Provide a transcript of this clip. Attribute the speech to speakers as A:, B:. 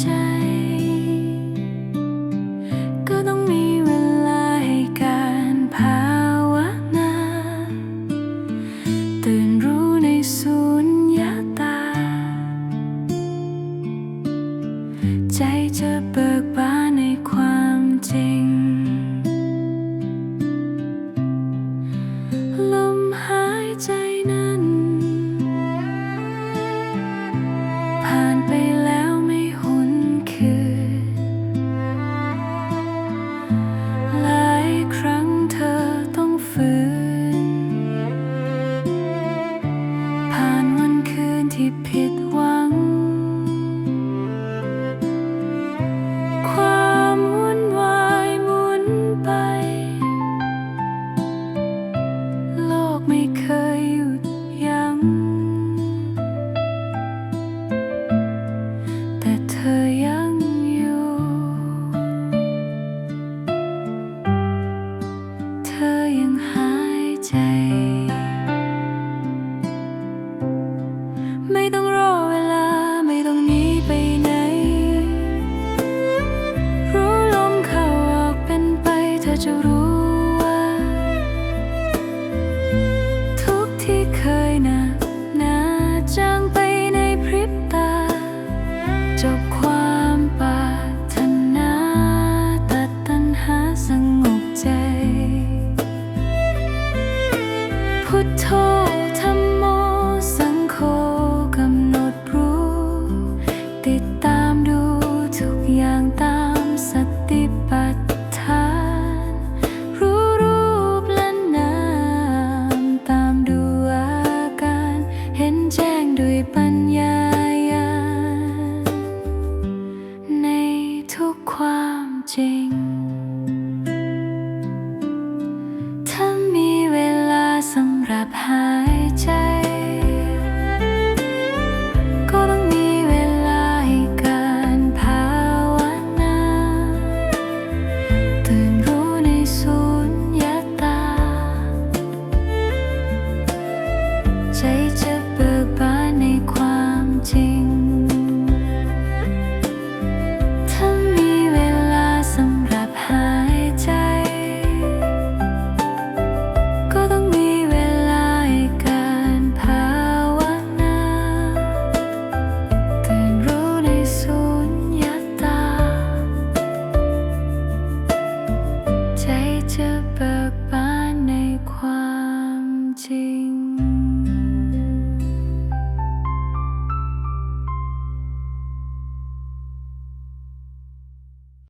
A: ใจ ก็ต้องมีเวลาให้การภาวนา ตื่นรู้ในสุญญตา ใจจะเบิกบาน Deep in โทธรรมโมสังโฆกำหนดรู้ ติดตามดูทุกอย่างตามสติปัฏฐาน รู้รูปและนามตามดูอาการ เห็นแจ้งด้วยปัญญาญาณในทุกความจริงำ